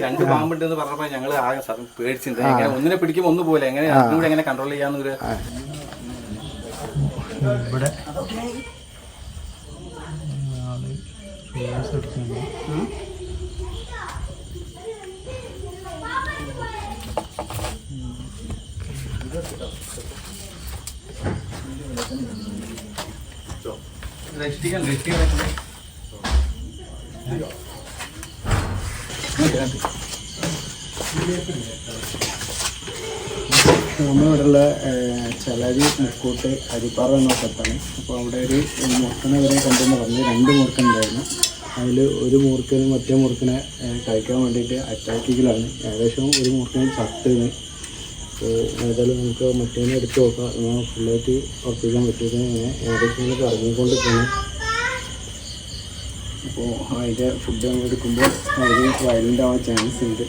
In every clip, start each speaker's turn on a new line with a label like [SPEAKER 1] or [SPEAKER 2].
[SPEAKER 1] രണ്ട് പാമ്പുണ്ട് എന്ന് പറഞ്ഞപ്പോ ഞങ്ങൾ ആകെ പേടിച്ചിട്ടുണ്ട് എങ്ങനെ ഒന്നിനെ പിടിക്കുമ്പോൾ ഒന്ന് പോലെ എങ്ങനെ അതിലൂടെ എങ്ങനെ കൺട്രോൾ ചെയ്യാന്നൊരു
[SPEAKER 2] ഇവിടെ
[SPEAKER 1] രക്ഷിക്കാൻ രക്ഷിക്കാൻ
[SPEAKER 2] നമ്മളിവിടെയുള്ള ചെലരി മുക്കൂട്ട് അരിപ്പാറ എന്ന സ്ഥലത്താണ്. അപ്പോൾ അവിടെ ഒരു മുറുക്കനെ വരെ കണ്ടെന്ന് പറഞ്ഞ് രണ്ട് മുറുക്കനുണ്ടായിരുന്നു അതിൽ ഒരു മുറുക്കന് മറ്റേ മുറുക്കനെ ഏഹ്, കഴിക്കാൻ വേണ്ടിയിട്ട് അറ്റാക്കിക്കലാണ് ഏകദേശം ഒരു മുറുക്കന് ചത്തുന്ന്. ഏതായാലും നമുക്ക് മറ്റേനെ എടുത്ത് നോക്കാം. എന്നാൽ ഫുള്ളായിട്ട് ഉറപ്പിക്കാൻ പറ്റുന്നത് ഇങ്ങനെ ഏകദേശം ഇങ്ങനെ ഇറങ്ങിക്കൊണ്ട് പോകണം അപ്പോൾ അതിന്റെ ഫുഡ് നമ്മൾ എടുക്കുമ്പോൾ അവർ വയലന്റ് ആവാൻ ചാൻസ് ഉണ്ട്.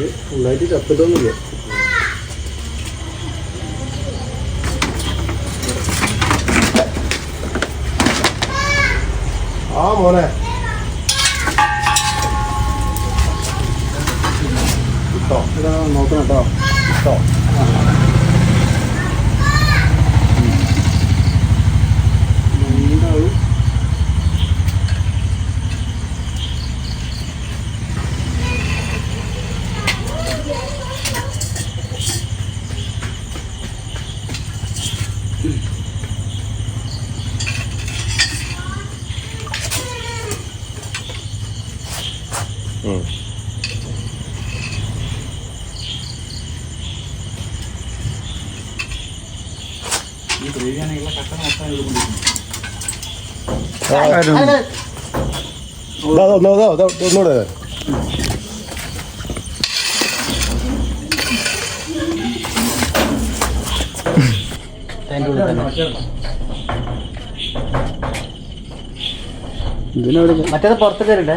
[SPEAKER 2] ഇത് ഫുള്ളായിട്ട് ചത്തിട്ടൊന്നുമില്ല ആ മോനെ. കിട്ടോ നോക്കണം കേട്ടോ കിട്ടോ ഒന്നുകൂടെ. ഇതിനവിടെ
[SPEAKER 3] മറ്റേത് പുറത്ത് കയറിട്ടെ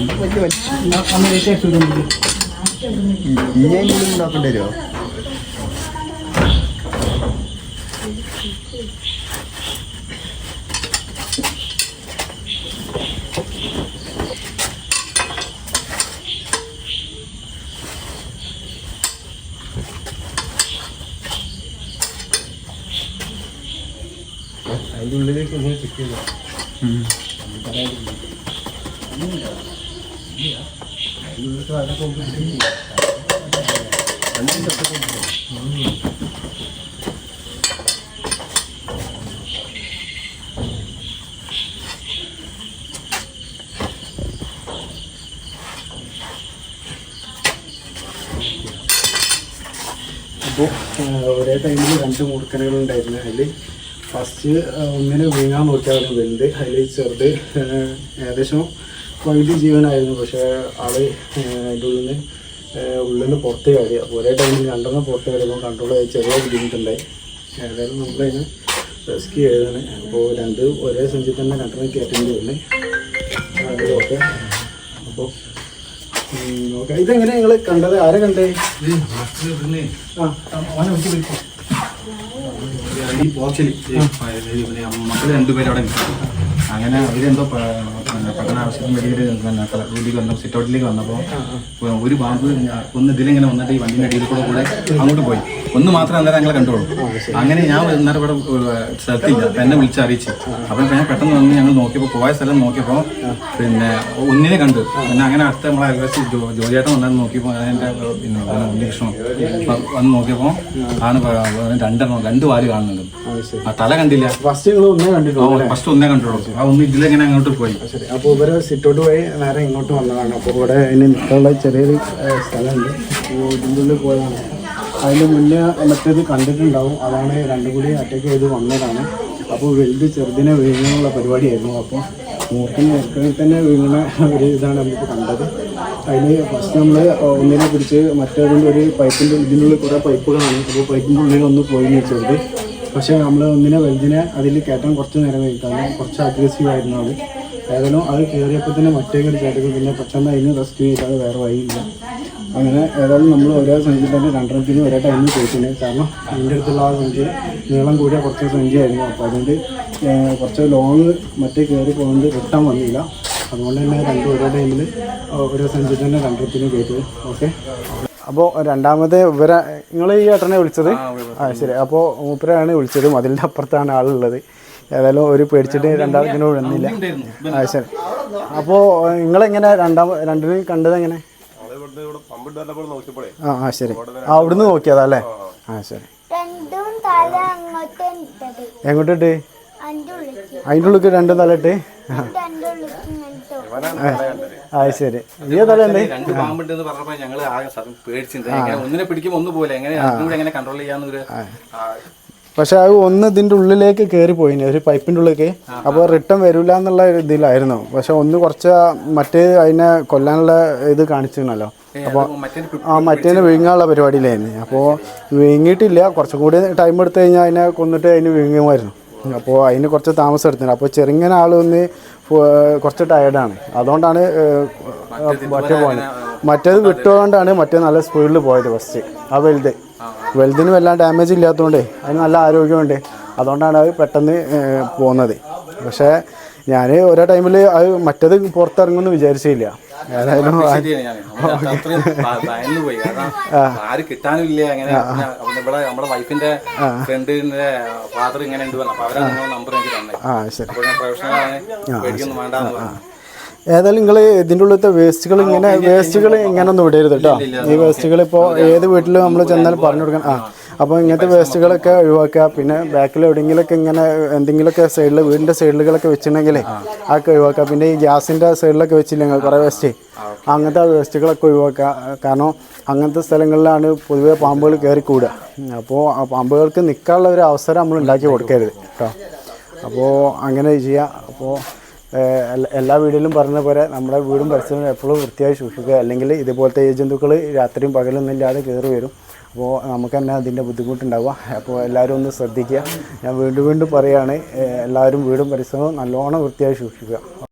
[SPEAKER 2] നോക്കണേ
[SPEAKER 3] ഇനിയെങ്കിലും നോക്കേണ്ടി വരുമോ
[SPEAKER 2] അതിന്റെ ഉള്ളിലേക്ക് ചെക്ക് ചെയ്തോ അപ്പോൾ ഒരേ ടൈമിൽ രണ്ട് മൂർക്കനുകൾ ഉണ്ടായിരുന്നു അതിൽ ഫസ്റ്റ് ഒന്നിനെ വീങ്ങാൻ നോക്കിയാൽ വലുത്. അതിൽ ചെറുത് ഏകദേശം പകുതി ജീവനായിരുന്നു പക്ഷേ ആൾ അതിന്റെ നിന്ന് ഉള്ളിൽ നിന്ന് പുറത്തേ അപ്പോൾ ഒരേ ടൈമിൽ രണ്ടെണ്ണം പുറത്തേ കയറിയപ്പോൾ കൺട്രോൾ ചെയ്ത് ചെറിയ ബുദ്ധിമുട്ടുണ്ടായി. ഏതായാലും നമ്മളതിന് റെസ്ക്യൂ ചെയ്തതാണ്. അപ്പോൾ രണ്ട് ഒരേ സഞ്ചി തന്നെ രണ്ടെണ്ണം കയറ്റേണ്ടി വന്നു. ഓക്കെ. അപ്പോൾ ഓക്കെ. ഇതെങ്ങനെ നിങ്ങൾ കണ്ടത്? ആരെ കണ്ടേ? ആ
[SPEAKER 1] പോർച്ചിൽ മക്കൾ രണ്ടുപേരും അവിടെ അങ്ങനെ അവരെന്തോ പ- പിന്നെ പഠന ആവശ്യത്തിന് വേണ്ടിയിട്ട് പിന്നെ വീട്ടിലേക്ക് വന്ന സിറ്റൗട്ടിലേക്ക് വന്നപ്പോൾ ഒരു പാമ്പ് ഒന്ന് ഇതിലിങ്ങനെ വന്നിട്ട് ഈ വണ്ടിന്റെ അടിയിൽ കൂടെ കൂടെ അങ്ങോട്ട് പോയി. ഒന്ന് മാത്രമേ അന്നേരം ഞങ്ങളെ കണ്ടോളൂ. അങ്ങനെ ഞാൻ അന്നേരം ഇവിടെ സ്ഥലത്തില്ല. എന്നെ വിളിച്ച് അറിയിച്ചു. അപ്പോൾ ഞാൻ പെട്ടെന്ന് വന്ന് ഞങ്ങൾ നോക്കിയപ്പോൾ പോയ സ്ഥലം നോക്കിയപ്പോൾ പിന്നെ ഒന്നിനെ കണ്ടു. പിന്നെ അങ്ങനെ അടുത്ത നമ്മളെ അയൽവാസി ജോലിയായിട്ട് വന്നാൽ നോക്കിയപ്പോൾ അതിന്റെ പിന്നെ ഉണ്ണികൃഷ്ണൻ വന്ന് നോക്കിയപ്പോൾ ആണ് രണ്ടെണ്ണം രണ്ട് വാൽ കാണുന്നുണ്ട്. ആ തല കണ്ടില്ല.
[SPEAKER 2] ഫസ്റ്റ് ഒന്നേ കണ്ടിട്ടുള്ളൂ
[SPEAKER 1] ഫസ്റ്റ് ഒന്നേ കണ്ടുള്ളൂ ആ ഒന്ന് ഇതിലെങ്ങനെ അങ്ങോട്ട് പോയി?
[SPEAKER 2] ശരി. അപ്പോൾ ഇവർ സിറ്റോട്ട് പോയി നേരെ ഇങ്ങോട്ട് വന്നതാണ്. അപ്പോൾ ഇവിടെ ഇനി നിൽക്കാനുള്ള ചെറിയൊരു സ്ഥലമുണ്ട്. അപ്പോൾ ഇതിന്റെ ഉള്ളിൽ പോയതാണ്. അതിന് മുന്നേ മറ്റേത് കണ്ടിട്ടുണ്ടാവും. അതാണ് രണ്ടും കൂടി അറ്റാക്ക് ചെയ്ത് വന്നതാണ്. അപ്പോൾ വലുത് ചെറുതിനെ വീഴാനുള്ള പരിപാടിയായിരുന്നു. അപ്പോൾ മൂർക്കിന് നേർക്കളിൽ തന്നെ വീഴുന്ന ഒരു ഇതാണ് നമുക്ക് കണ്ടത്. അതിന് ഫസ്റ്റ് നമ്മൾ ഒന്നിനെ പിടിച്ച് മറ്റേതിന്റെ ഒരു പൈപ്പിന്റെ ഇതിനുള്ളിൽ കുറേ പൈപ്പുകളാണ് അപ്പോൾ പൈപ്പിന്റെ ഉള്ളിൽ ഒന്ന് പോയി ചെറുത് പക്ഷേ നമ്മൾ ഒന്നിനെ വലുതിനെ അതിൽ കയറ്റാൻ കുറച്ച് നേരം കഴിക്കാനും കുറച്ച് അഗ്രസീവ് ആയിരുന്നു അത് ഏതായാലും അത് കയറിയപ്പോൾ തന്നെ മറ്റേ കയറി ചേട്ടക്ക് പിന്നെ പെട്ടെന്ന് അതിന് റെസ്ക്യൂ ചെയ്താൽ വേറെ വഴിയില്ല. അങ്ങനെ ഏതായാലും നമ്മൾ ഒരേ സഞ്ചി തന്നെ രണ്ടെണ്ണത്തിന് ഒരേ ടൈമിൽ പോയിട്ടുണ്ട് കാരണം അതിന്റെ അടുത്തുള്ള ആ സഞ്ചി നീളം കൂടിയ കുറച്ച് സഞ്ചിയായിരുന്നു അപ്പോൾ അതുകൊണ്ട് കുറച്ച് ലോങ് മറ്റേ കയറി പോകുന്നത് കിട്ടാൻ വന്നില്ല. അതുകൊണ്ട് തന്നെ രണ്ടും ഒരേ ടൈമിൽ ഒരേ സഞ്ചി തന്നെ രണ്ടെണ്ണത്തിന് കയറ്റി. ഓക്കെ? അപ്പോൾ രണ്ടാമത്തെ ഇവരെ നിങ്ങൾ ഈ ഏട്ടനെ വിളിച്ചത്? ആ ശരി. അപ്പോ മൂപ്പരാണ് വിളിച്ചതും അതിന്റെ അപ്പുറത്താണ് ആളുള്ളത്. ഏതായാലും ഒരു പേടിച്ചിട്ട് രണ്ടാമതിന് വിടുന്നില്ല. ആ ശരി. അപ്പോൾ നിങ്ങളെങ്ങനെ രണ്ടാമ രണ്ടിനും കണ്ടത് എങ്ങനെ? ആ ആ ശരി. ആ അവിടുന്ന് നോക്കിയതാ അല്ലേ? ആ. ശരി.
[SPEAKER 4] രണ്ടും തല അങ്ങോട്ട് ഇട്ടത്.
[SPEAKER 2] എങ്ങോട്ടിട്ട്? അതിന്റെ ഉള്ളിൽ രണ്ടും തലയിട്ട് ആ. ആ ശരി. ഈ തലയുണ്ട്
[SPEAKER 1] രണ്ട് പാമ്പുണ്ട് എന്ന് പറഞ്ഞപ്പോ ഞങ്ങൾ ആകെ സത്യം പേടിച്ചിട്ടുണ്ട്. എങ്ങനെ ഒന്നിനെ പിടിക്കുമ്പോൾ ഒന്ന് പോലെ എങ്ങനെ കൂടെ എങ്ങനെ കൺട്രോൾ ചെയ്യാന്നൊരു ആ,
[SPEAKER 2] പക്ഷെ അത് ഒന്ന് ഇതിന്റെ ഉള്ളിലേക്ക് കയറി പോയിന് ഒരു പൈപ്പിന്റെ ഉള്ളിലേക്ക്. അപ്പോൾ റിട്ടേൺ വരില്ല എന്നുള്ള ഒരു ഇതിലായിരുന്നു. പക്ഷെ ഒന്ന് കുറച്ച് മറ്റേ അതിനെ കൊല്ലാനുള്ള ഇത് കാണിച്ചിരുന്നല്ലോ. അപ്പോൾ
[SPEAKER 1] മറ്റേ
[SPEAKER 2] ആ മറ്റേനെ വിഴുങ്ങാനുള്ള പരിപാടിയിലായിരുന്നു. അപ്പോൾ വിഴുങ്ങിയിട്ടില്ല. കുറച്ചും കൂടി ടൈം എടുത്തു കഴിഞ്ഞാൽ അതിനെ കൊന്നിട്ട് അതിന് വിഴുങ്ങുമായിരുന്നു. അപ്പോൾ അതിന് കുറച്ച് താമസം എടുത്തിട്ടുണ്ട്. അപ്പോൾ ചെറുങ്ങനെ ആളൊന്ന് കുറച്ച് ടയർഡാണ് അതുകൊണ്ടാണ് മറ്റേ പോയത് മറ്റേത് വിട്ടുകൊണ്ടാണ് മറ്റേ നല്ല സ്പീഡിൽ പോയത് ഫസ്റ്റ് ആ വലുത്. വലുതിന് വല്ല ഡാമേജ് ഇല്ലാത്തതുകൊണ്ട് അതിന് നല്ല ആരോഗ്യമുണ്ട്. അതുകൊണ്ടാണ് അത് പെട്ടെന്ന് പോകുന്നത് പക്ഷേ ഞാൻ ഓരോ ടൈമിൽ അത് മറ്റേത് പുറത്തിറങ്ങുമെന്ന് വിചാരിച്ചില്ല. ഏതായാലും
[SPEAKER 1] അത്രയും പോയി. കാരണം ആര് കിട്ടാനില്ല അങ്ങനെ. ഇവിടെ നമ്മുടെ വൈഫിന്റെ ഫ്രണ്ടിന്റെ ഫാദർ ഇങ്ങനെ ഉണ്ട് പറഞ്ഞു. അപ്പൊ അവരാ നിങ്ങളുടെ നമ്പർ എനിക്ക് തന്നെ. അപ്പൊ ഞാൻ പ്രൊഫഷണൽ ആണ് പേടിക്കൊന്നും വേണ്ടെന്ന് പറഞ്ഞു.
[SPEAKER 2] ഏതായാലും നിങ്ങൾ ഇതിന്റെ ഉള്ളിലത്തെ വേസ്റ്റുകൾ ഇങ്ങനെ വേസ്റ്റുകൾ ഇങ്ങനെ ഒന്നും വിടരുത് കേട്ടോ ഈ വേസ്റ്റുകൾ ഇപ്പോൾ ഏത് വീട്ടിലും നമ്മൾ ചെന്നാൽ പറഞ്ഞു കൊടുക്കണം ആ. അപ്പോൾ ഇങ്ങനത്തെ വേസ്റ്റുകളൊക്കെ ഒഴിവാക്കുക. പിന്നെ ബാക്കിൽ എവിടെയെങ്കിലൊക്കെ ഇങ്ങനെ എന്തെങ്കിലുമൊക്കെ സൈഡിൽ വീടിന്റെ സൈഡിലുകളൊക്കെ വെച്ചിട്ടുണ്ടെങ്കിൽ അതൊക്കെ ഒഴിവാക്കുക. പിന്നെ ഈ ഗ്യാസിന്റെ സൈഡിലൊക്കെ വെച്ചില്ലെങ്കിൽ കുറേ വേസ്റ്റ് അങ്ങനത്തെ വേസ്റ്റുകളൊക്കെ ഒഴിവാക്കുക. കാരണം അങ്ങനത്തെ സ്ഥലങ്ങളിലാണ് പൊതുവേ പാമ്പുകൾ കയറി കൂടുക. അപ്പോൾ ആ പാമ്പുകൾക്ക് നിൽക്കാനുള്ള ഒരു അവസരം നമ്മൾ ഉണ്ടാക്കി കൊടുക്കരുത് കേട്ടോ അപ്പോൾ അങ്ങനെ ചെയ്യുക. അപ്പോൾ എല്ലാ- വീടുകളിലും പറഞ്ഞ പോലെ നമ്മുടെ വീടും പരിസരവും എപ്പോഴും വൃത്തിയായി സൂക്ഷിക്കുക. അല്ലെങ്കിൽ ഇതുപോലത്തെ ഈ ജന്തുക്കൾ രാത്രിയും പകലൊന്നും ഇല്ലാതെ കയറി വരും. അപ്പോൾ നമുക്ക് തന്നെ അതിന്റെ ബുദ്ധിമുട്ടുണ്ടാവുക. അപ്പോൾ എല്ലാവരും ഒന്ന് ശ്രദ്ധിക്കുക. ഞാൻ വീണ്ടും വീണ്ടും പറയുകയാണ് എല്ലാവരും വീടും പരിസരവും നല്ലോണം വൃത്തിയായി സൂക്ഷിക്കുക.